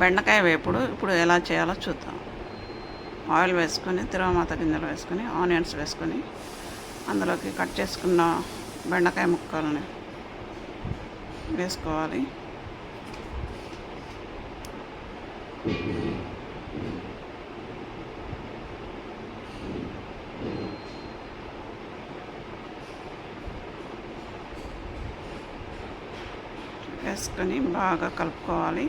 బెండకాయ వేపుడు ఇప్పుడు ఎలా చేయాలో చూద్దాం. ఆయిల్ వేసుకొని తిరగమాత గింజలు వేసుకొని ఆనియన్స్ వేసుకొని అందులోకి కట్ చేసుకున్న బెండకాయ ముక్కల్ని వేసుకోవాలి. వేసుకొని బాగా కలుపుకోవాలి.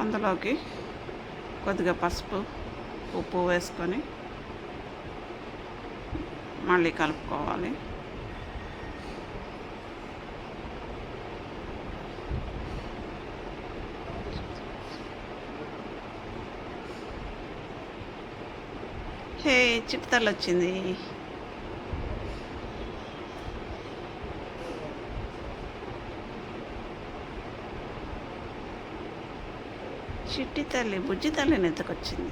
అందులోకి కొద్దిగా పసుపు ఉప్పు వేసుకొని మళ్ళీ కలుపుకోవాలి. హే చిట్తలు వచ్చింది. చిట్టి తల్లి బుజ్జి తల్లిని ఎత్తుకొచ్చింది.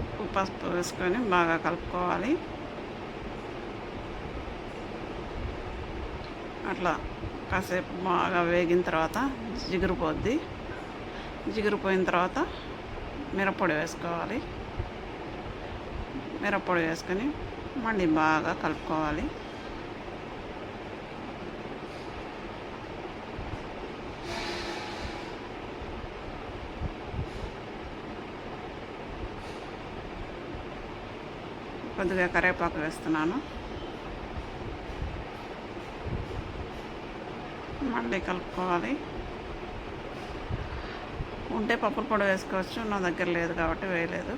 ఉప్పు పసుపు వేసుకొని బాగా కలుపుకోవాలి. అట్లా కాసేపు బాగా వేగిన తర్వాత జిగురు జిగురిపోయిన తర్వాత మిరప్పొడి వేసుకోవాలి. మిరప్పొడి వేసుకొని మళ్ళీ బాగా కలుపుకోవాలి. కొద్దిగా కరివేపాకు వేస్తున్నాను. మళ్ళీ కలుపుకోవాలి. ఉంటే పప్పుల పొడి వేసుకోవచ్చు. నా దగ్గర లేదు కాబట్టి వేయలేదు.